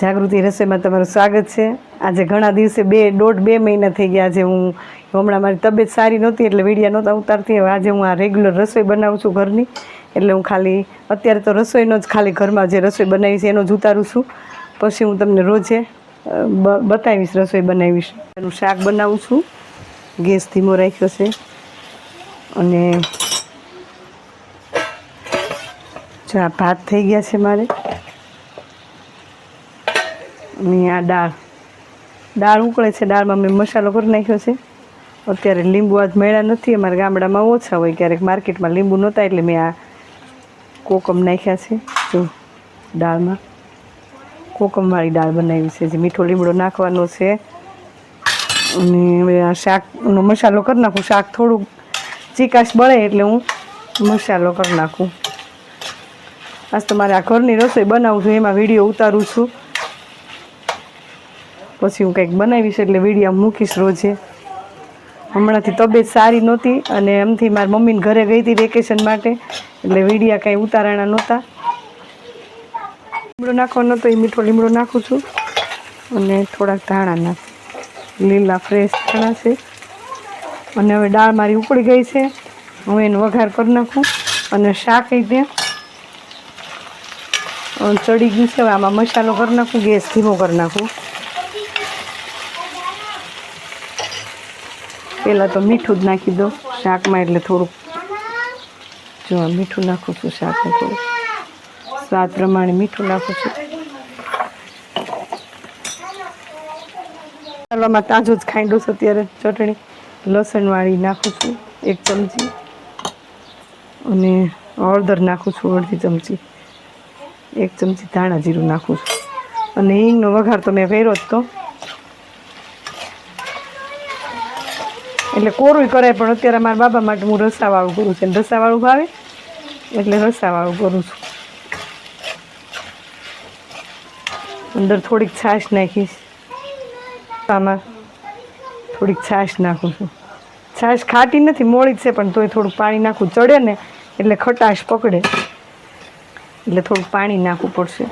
જાગૃતિ રસોઈમાં તમારું સ્વાગત છે. આજે ઘણા દિવસે બે દોઢ બે મહિના થઈ ગયા આજે હું હમણાં મારી તબિયત સારી નહોતી એટલે વિડીયા નહોતા ઉતારતી. હવે આજે હું આ રેગ્યુલર રસોઈ બનાવું છું ઘરની. એટલે હું ખાલી, અત્યારે તો રસોઈનો જ ખાલી ઘરમાં જે રસોઈ બનાવી છે એનો જ ઉતારું છું. પછી હું તમને રોજે બતાવીશ રસોઈ બનાવીશ. એનું શાક બનાવું છું. ગેસ ધીમો રાખ્યો છે. અને જો આ ભાત થઈ ગયા છે મારે. અને આ દાળ. દાળ ઉકળે છે. દાળમાં મેં મસાલો કરી નાખ્યો છે. અત્યારે લીંબુ આજ મળ્યા નથી. અમારા ગામડામાં ઓછા હોય. ક્યારેક માર્કેટમાં લીંબુ નહોતા એટલે મેં આ કોકમ નાખ્યા છે. જો, દાળમાં. કોકમવાળી દાળ બનાવી છે. જે મીઠો લીમડો નાખવાનો છે. અને હવે આ શાકનો મસાલો કરી નાખું. શાક થોડુંક ચીકાશ બળે એટલે હું મસાલો કરી નાખું. આજ તો મારે આ ઘરની રસોઈ બનાવું છું. એમાં વીડિયો ઉતારું છું. પછી હું કંઈક બનાવીશ એટલે વિડીયા મૂકીશ રોજે. હમણાંથી તબિયત સારી નહોતી અને એમથી મારી મમ્મીને ઘરે ગઈ હતી વેકેશન માટે, એટલે વિડીયા કાંઈ ઉતારાણા નહોતા. લીમડો નાખવાનો તો એ મીઠો લીમડો નાખું છું. અને થોડાક ધાણા નાખ લીલા ફ્રેશ ધાણા છે. અને હવે દાળ મારી ઉકળી ગઈ છે. હું એનો વઘાર કરી નાખું અને શાક એ ત્યાં ચડી ગયું છે આમાં મસાલો કરી નાખું, ગેસ ધીમો કરી નાખું. પહેલાં તો મીઠું જ નાખી દો શાકમાં એટલે થોડુંક. જો મીઠું નાખું છું શાકમાં થોડું સ્વાદ પ્રમાણે મીઠું નાખું છું. મસાલામાં તાજો જ ખાંડો છે અત્યારે ચટણી. લસણવાળી નાખું છું એક ચમચી. અને હળદર નાખું છું અડધી ચમચી. એક ચમચી ધાણા જીરું નાખું છું. અને હિંગનો વઘાર તો મેં કર્યો જ તો. એટલે કોરું કરાય, પણ અત્યારે મારા બાબા માટે હું રસાવાળું કરું છું. રસાવાળું ભાવે? એટલે રસાવાળું કરું છું. અંદર થોડીક છાશ નાખીશ. આમાં થોડીક છાશ નાખું છું. છાશ ખાટી નથી, મોળી છે, પણ તોય થોડુંક પાણી નાખવું ચડે ને એટલે ખટાશ પકડે. એટલે થોડું પાણી નાખવું પડશે.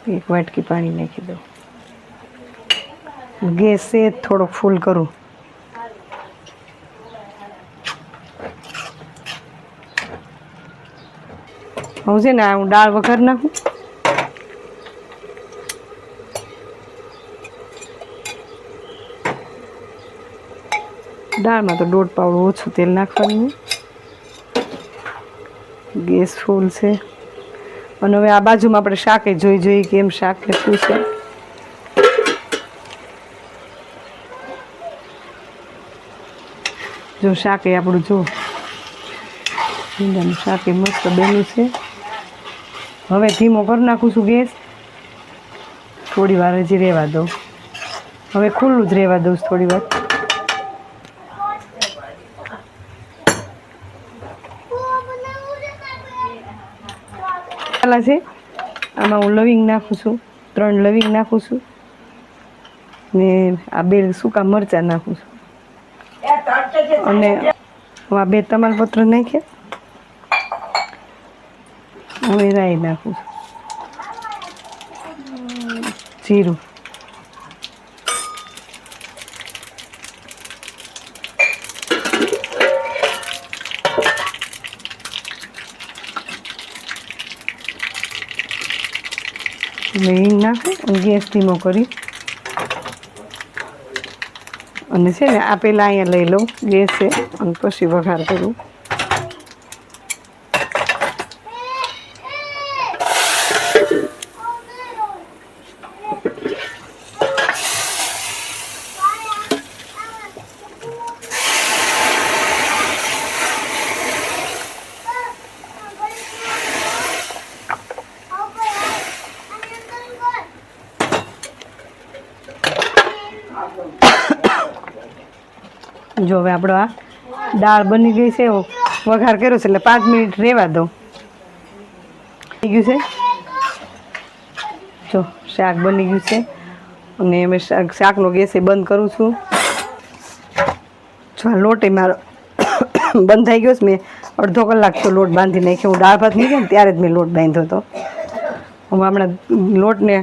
એક વાટકી પાણી નાખી દઉં ગેસ છે થોડોક ફૂલ કરું હું છે ને આ હું દાળ વઘાર નાખું દાળમાં તો દોઢ પાવડું ઓછું તેલ નાખવાનું ગેસ ફૂલ છે અને હવે આ બાજુમાં આપણે શાકે જોઈ જોઈએ કે એમ શાક ને શું છે. જો શાક એ આપણું જો. ભીંડાનું શાક એ મસ્ત બન્યું છે. હવે ધીમો કરી નાખું છું ગેસ. થોડી વાર હજી રહેવા દઉં. હવે ખુલ્લું જ રહેવા દઉં થોડી વાર. મસાલા છે. આમાં હું લવિંગ નાખું છું. ત્રણ લવિંગ નાખું છું. ને આ બે સૂકા મરચાં નાખું છું. અને હું આ બે તમાલપત્ર નાખ્યા. હવે રાઈ નાખું છું. જીરું. હવે નાખી અને ગેસ ધીમો કરી. અને છે ને, આ પહેલાં અહીંયા લઈ લઉં ગેસ છે, અને પછી વઘાર કરું. જો હવે આપણો આ દાળ બની ગઈ છે વઘાર કર્યો છે, એટલે પાંચ મિનિટ રહેવા દઉં થઈ ગયું છે? જો, શાક બની ગયું છે, અને અમે શાક, શાકનો ગેસ એ બંધ કરું છું. જો આ લોટ એ મારો બંધ થઈ ગયો છે, મેં અડધો કલાક તો લોટ બાંધી નાખ્યો. હું દાળ ભાત નીકળે ત્યારે જ મેં લોટ બાંધ્યો હતો. હું હમણાં લોટને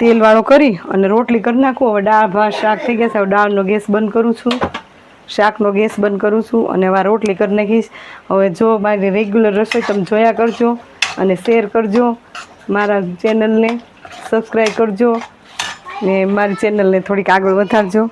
તેલવાળો કરી અને રોટલી કરી નાખું. હવે દાળ, ભાત, શાક થઈ ગયા છે. હવે દાળનો ગેસ બંધ કરું છું. શાકનો ગેસ બંધ કરું છું અને હવે રોટલી કરી નાખીશ. હવે જો મારી રેગ્યુલર રસોઈ તમે જોયા કરજો અને શેર કરજો મારા ચેનલને. સબસ્ક્રાઈબ કરજો ને મારી ચેનલને થોડીક આગળ વધારજો.